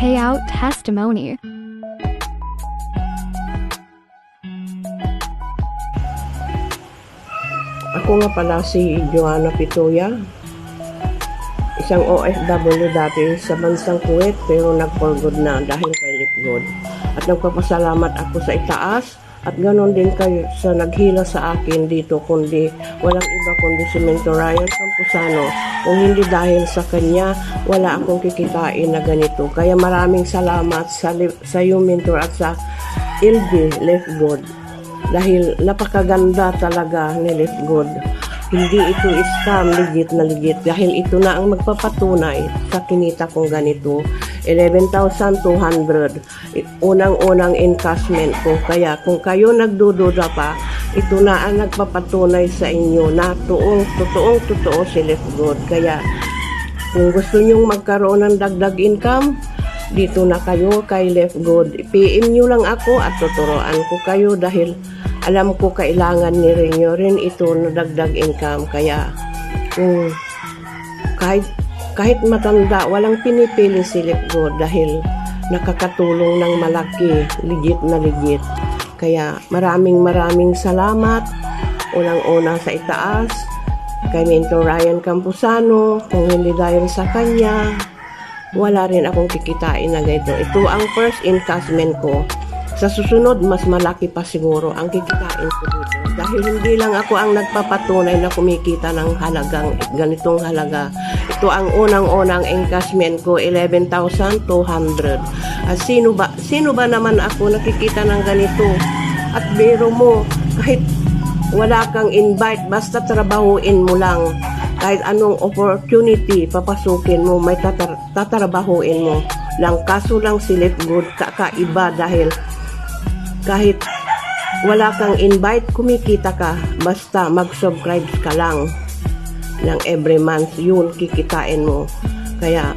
payout testimony. Ako nga pala si Joanna Pituya, isang OFW dati sa bansang Kuwait pero nag-for good na dahil kay Live Good. At nagpapasalamat ako sa itaas at ganon din kayo sa naghila sa akin dito kundi walang iba kundi si Mentor Ryan Campusano. Kung hindi dahil sa kanya, wala akong kikitain na ganito. Kaya maraming salamat sa, sa iyo Mentor at sa LG Live Good dahil napakaganda talaga ni Live Good. Hindi ito scam, legit na legit. Dahil ito na ang magpapatunay sa kinita kong ganito. 11,200. I- Unang-unang encashment ko. Kaya kung kayo nagdududa pa, ito na ang nagpapatunay sa inyo na tuong, totoong totoo si Live Good. Kaya kung gusto nyong magkaroon ng dagdag income, dito na kayo kay Left Good. PM nyo lang ako at tuturoan ko kayo dahil alam ko kailangan ni Renyo rin ito na dagdag income. Kaya kung kahit, kahit matanda, walang pinipili si Left Good dahil nakakatulong ng malaki, legit na legit. Kaya maraming maraming salamat. Unang-una sa itaas, kay Mentor Ryan Campusano, kung hindi dahil sa kanya, wala rin akong kikitain na ganito. Ito ang first investment ko. Sa susunod, mas malaki pa siguro ang kikitain ko dito. Dahil hindi lang ako ang nagpapatunay na kumikita ng halagang ganitong halaga. Ito ang unang-unang investment ko, 11,200. At sino ba, sino ba naman ako nakikita ng ganito? At biro mo, kahit wala kang invite, basta trabahuin mo lang. Kahit anong opportunity, papasukin mo, may tatar- tatrabahuin mo. Lang kaso lang si Let Good kakaiba dahil kahit wala kang invite, kumikita ka. Basta mag-subscribe ka lang ng every month, yun kikitain mo. Kaya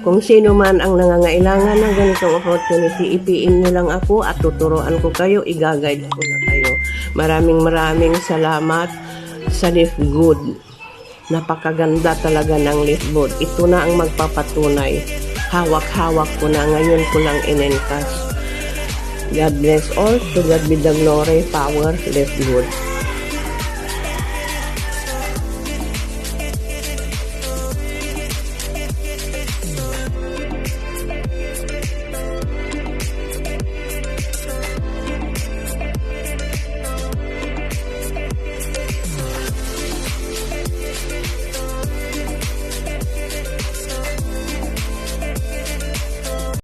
kung sino man ang nangangailangan ng ganitong opportunity, ipiin nyo lang ako at tuturuan ko kayo, igaguide ko na kayo. Maraming maraming salamat sa Live Good. Napakaganda talaga ng Live Good. Ito na ang magpapatunay. Hawak-hawak ko na, ngayon ko lang in-encash. God bless all. To God be the glory, power, Live Good.